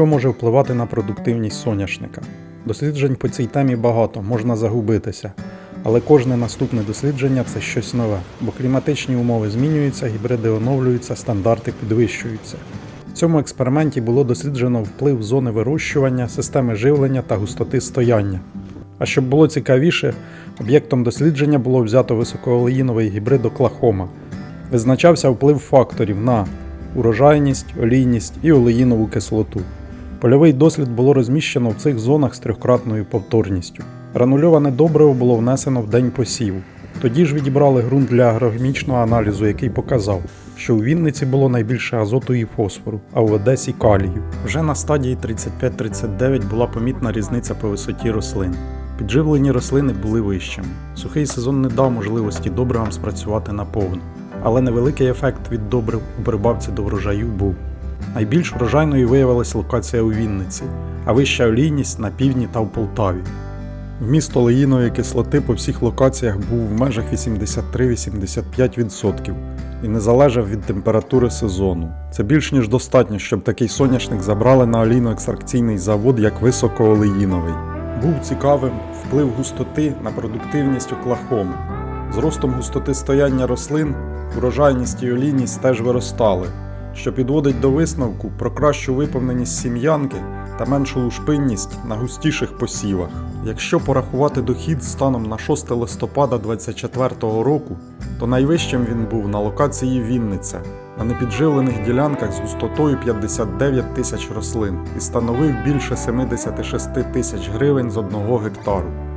Що може впливати на продуктивність соняшника? Досліджень по цій темі багато, можна загубитися. Але кожне наступне дослідження це щось нове, бо кліматичні умови змінюються, гібриди оновлюються, стандарти підвищуються. В цьому експерименті було досліджено вплив зони вирощування, системи живлення та густоти стояння. А щоб було цікавіше, об'єктом дослідження було взято високоолеїновий гібрид Оклахома. Визначався вплив факторів на урожайність, олійність і олеїнову кислоту. Польовий дослід було розміщено в цих зонах з трьохкратною повторністю. Гранульоване добриво було внесено в день посіву. Тоді ж відібрали ґрунт для агрохімічного аналізу, який показав, що у Вінниці було найбільше азоту і фосфору, а в Одесі калію. Вже на стадії 35-39 була помітна різниця по висоті рослин. Підживлені рослини були вищими. Сухий сезон не дав можливості добривам спрацювати наповну, але невеликий ефект від добрив у прибавці до врожаю був. Найбільш врожайною виявилась локація у Вінниці, а вища олійність на півдні та в Полтаві. Вміст олеїнової кислоти по всіх локаціях був в межах 83-85% і не залежав від температури сезону. Це більш ніж достатньо, щоб такий соняшник забрали на олійно-екстракційний завод як високоолеїновий. Був цікавим вплив густоти на продуктивність Оклахоми. З ростом густоти стояння рослин, урожайність і олійність теж виростали, що підводить до висновку про кращу виповненість сім'янки та меншу лушпинність на густіших посівах. Якщо порахувати дохід станом на 6 листопада 2024 року, то найвищим він був на локації Вінниця на непідживлених ділянках з густотою 59 тисяч рослин і становив більше 76 тисяч гривень з одного гектару.